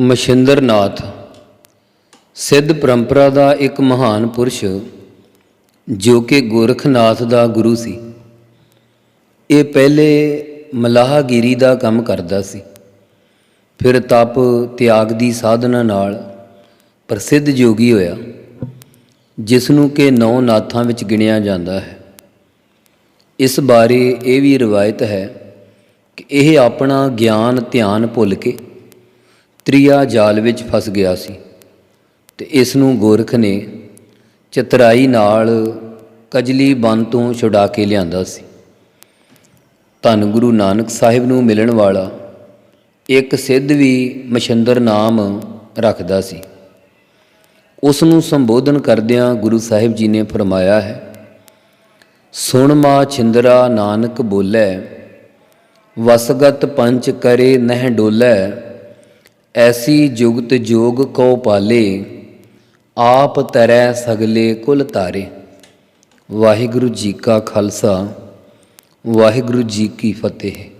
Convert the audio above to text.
ਮਸ਼ਿੰਦਰ ਨਾਥ ਸਿੱਧ ਪਰੰਪਰਾ ਦਾ ਇੱਕ ਮਹਾਨ ਪੁਰਸ਼ ਜੋ ਕਿ ਗੋਰਖਨਾਥ ਦਾ ਗੁਰੂ ਸੀ। ਇਹ ਪਹਿਲੇ ਮਲਾਹਗਿਰੀ ਦਾ ਕੰਮ ਕਰਦਾ ਸੀ। ਫਿਰ ਤਪ, ਤਿਆਗ ਦੀ ਸਾਧਨਾ ਨਾਲ ਪ੍ਰਸਿੱਧ ਯੋਗੀ ਹੋਇਆ ਜਿਸ ਨੂੰ ਕਿ ਨੌ ਨਾਥਾਂ ਵਿੱਚ ਗਿਣਿਆ ਜਾਂਦਾ ਹੈ। ਇਸ ਬਾਰੇ ਇਹ ਵੀ ਰਵਾਇਤ ਹੈ ਕਿ ਇਹ ਆਪਣਾ ਗਿਆਨ ਧਿਆਨ ਭੁੱਲ ਕੇ ਤ੍ਰਿਆ ਜਾਲ ਵਿੱਚ ਫਸ ਗਿਆ ਸੀ ਤੇ ਇਸ ਨੂੰ ਗੋਰਖ ਨੇ ਚਤਰਾਈ ਨਾਲ ਕਜਲੀ ਬੰਨ ਤੋਂ ਛੁਡਾ ਕੇ ਲਿਆਂਦਾ ਸੀ। ਧੰਨ ਗੁਰੂ ਨਾਨਕ ਸਾਹਿਬ ਨੂੰ ਮਿਲਣ ਵਾਲਾ ਇੱਕ ਸਿੱਧ ਵੀ ਮਸ਼ੰਦਰ ਨਾਮ ਰੱਖਦਾ ਸੀ। ਉਸ ਨੂੰ ਸੰਬੋਧਨ ਕਰਦਿਆਂ ਗੁਰੂ ਸਾਹਿਬ ਜੀ ਨੇ ਫਰਮਾਇਆ ਹੈ, ਸੁਣ ਮਾ ਛਿੰਦਰਾ ਨਾਨਕ ਬੋਲੇ, ਵਸਗਤ ਪੰਚ ਕਰੇ ਨਹਿ ਡੋਲੇ ਐਸੀ ਜੁਗਤ ਜੋਗ ਕੋ ਪਾਲੇ, ਆਪ ਤਰੈ ਸਗਲੇ ਕੁਲ ਤਾਰੇ। ਵਾਹਿਗੁਰੂ ਜੀ ਕਾ ਖਾਲਸਾ, ਵਾਹਿਗੁਰੂ ਜੀ ਕੀ ਫਤਿਹ।